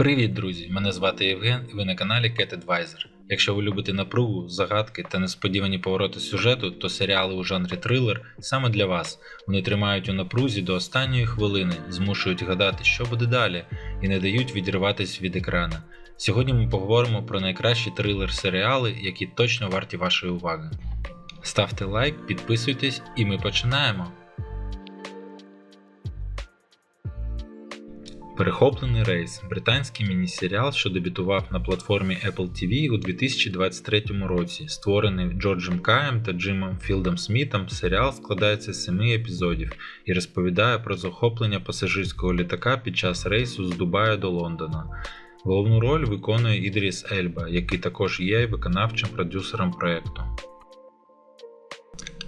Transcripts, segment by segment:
Привіт, друзі! Мене звати Євген і ви на каналі Cat Advisor. Якщо ви любите напругу, загадки та несподівані повороти сюжету, то серіали у жанрі трилер саме для вас. Вони тримають у напрузі до останньої хвилини, змушують гадати, що буде далі, і не дають відриватись від екрана. Сьогодні ми поговоримо про найкращі трилер-серіали, які точно варті вашої уваги. Ставте лайк, підписуйтесь, і ми починаємо. Перехоплений рейс британський міні-серіал, що дебютував на платформі Apple TV у 2023 році. Створений Джорджем Каєм та Джимом Філдом Смітом, серіал складається з семи епізодів і розповідає про захоплення пасажирського літака під час рейсу з Дубая до Лондона. Головну роль виконує Ідріс Ельба, який також є виконавчим продюсером проєкту.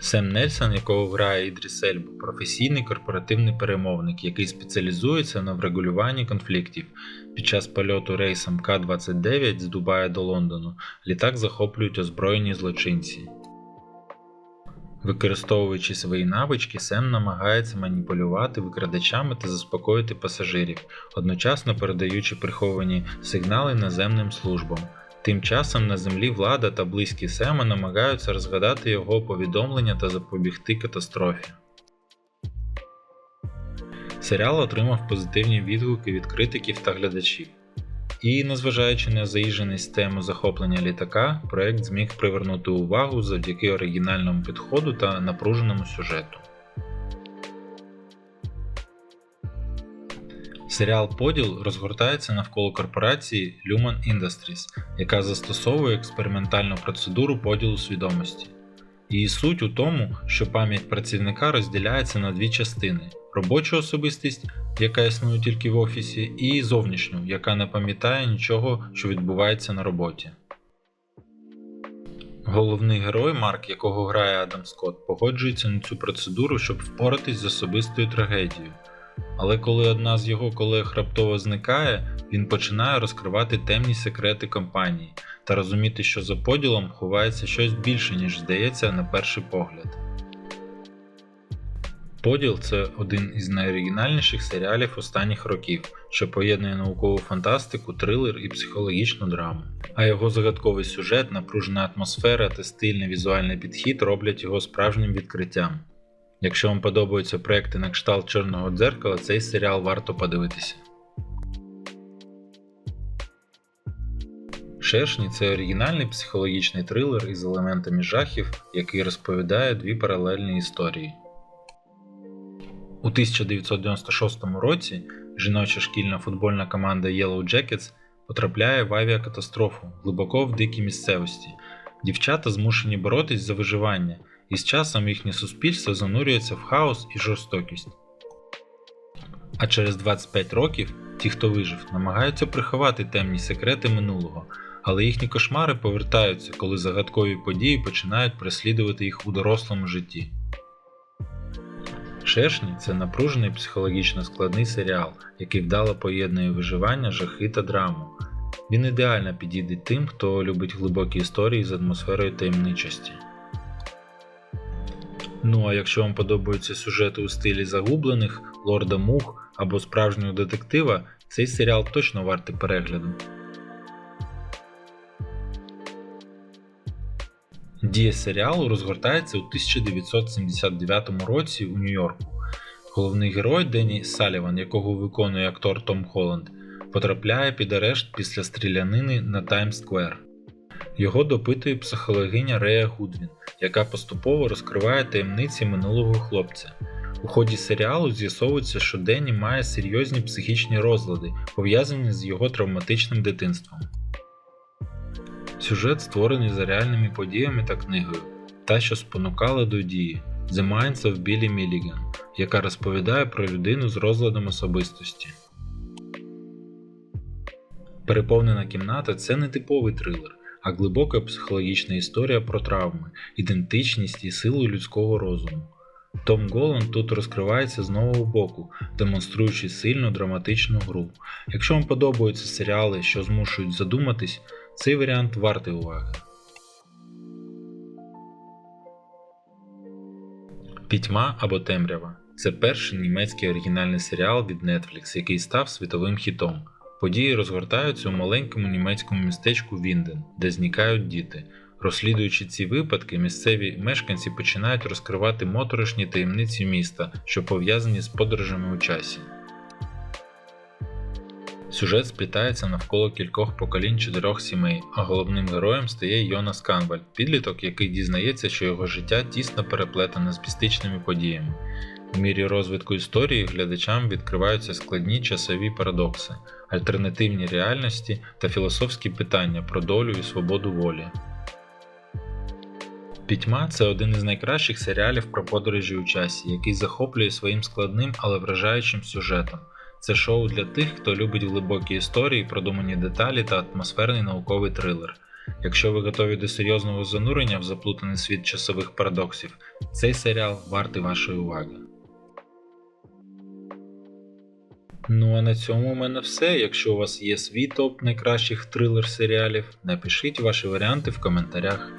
Сем Нельсон, якого грає Ідріс Ельба, професійний корпоративний перемовник, який спеціалізується на врегулюванні конфліктів. Під час польоту рейсом К-29 з Дубая до Лондону літак захоплюють озброєні злочинці. Використовуючи свої навички, Сем намагається маніпулювати викрадачами та заспокоїти пасажирів, одночасно передаючи приховані сигнали наземним службам. Тим часом на землі влада та близькі Сема намагаються розгадати його повідомлення та запобігти катастрофі. Серіал отримав позитивні відгуки від критиків та глядачів. І, незважаючи на заїждженість тему захоплення літака, проект зміг привернути увагу завдяки оригінальному підходу та напруженому сюжету. Серіал Поділ розгортається навколо корпорації Lumen Industries, яка застосовує експериментальну процедуру поділу свідомості. Її суть у тому, що пам'ять працівника розділяється на дві частини: робочу особистість, яка існує тільки в офісі, і зовнішню, яка не пам'ятає нічого, що відбувається на роботі. Головний герой Марк, якого грає Адам Скотт, погоджується на цю процедуру, щоб впоратись з особистою трагедією. Але коли одна з його колег раптово зникає, він починає розкривати темні секрети компанії та розуміти, що за поділом ховається щось більше, ніж здається на перший погляд. Поділ це один із найоригінальніших серіалів останніх років, що поєднує наукову фантастику, трилер і психологічну драму. А його загадковий сюжет, напружена атмосфера та стильний візуальний підхід роблять його справжнім відкриттям. Якщо вам подобаються проекти на кшталт Чорного дзеркала, цей серіал варто подивитися. Шершні це оригінальний психологічний трилер із елементами жахів, який розповідає дві паралельні історії. У 1996 році жіноча шкільна футбольна команда Yellow Jackets потрапляє в авіакатастрофу глибоко в дикій місцевості. Дівчата змушені боротись за виживання, і з часом їхнє суспільство занурюється в хаос і жорстокість. А через 25 років ті, хто вижив, намагаються приховати темні секрети минулого, але їхні кошмари повертаються, коли загадкові події починають переслідувати їх у дорослому житті. Шершні це напружений психологічно складний серіал, який вдало поєднує виживання, жахи та драму. Він ідеально підійде тим, хто любить глибокі історії з атмосферою таємничості. Ну а якщо вам подобаються сюжети у стилі загублених, лорда мух або справжнього детектива, цей серіал точно вартий перегляду. Дія серіалу розгортається у 1979 році у Нью-Йорку. Головний герой Денні Саліван, якого виконує актор Том Холланд, потрапляє під арешт після стрілянини на Таймс-сквер. Його допитує психологиня Рея Гудвін, яка поступово розкриває таємниці минулого хлопця. У ході серіалу з'ясовується, що Денні має серйозні психічні розлади, пов'язані з його травматичним дитинством. Сюжет створений за реальними подіями та книгою, та, що спонукала до дії The Minds of Billy Milligan, яка розповідає про людину з розладом особистості. Переповнена кімната це не типовий трилер, а глибока психологічна історія про травми, ідентичність і силу людського розуму. Том Голланд тут розкривається з нового боку, демонструючи сильну драматичну гру. Якщо вам подобаються серіали, що змушують задуматись, цей варіант вартий уваги. Пітьма або темрява це перший німецький оригінальний серіал від Netflix, який став світовим хітом. Події розгортаються у маленькому німецькому містечку Вінден, де зникають діти. Розслідуючи ці випадки, місцеві мешканці починають розкривати моторошні таємниці міста, що пов'язані з подорожами у часі. Сюжет сплітається навколо кількох поколінь чотирьох сімей, а головним героєм стає Йонас Канваль, підліток, який дізнається, що його життя тісно переплетене з містичними подіями. В мірі розвитку історії глядачам відкриваються складні часові парадокси, альтернативні реальності та філософські питання про долю і свободу волі. Пітьма це один із найкращих серіалів про подорожі у часі, який захоплює своїм складним, але вражаючим сюжетом. Це шоу для тих, хто любить глибокі історії, продумані деталі та атмосферний науковий трилер. Якщо ви готові до серйозного занурення в заплутаний світ часових парадоксів, цей серіал вартий вашої уваги. Ну а на цьому у мене все. Якщо у вас є свій топ найкращих трилер серіалів, напишіть ваші варіанти в коментарях.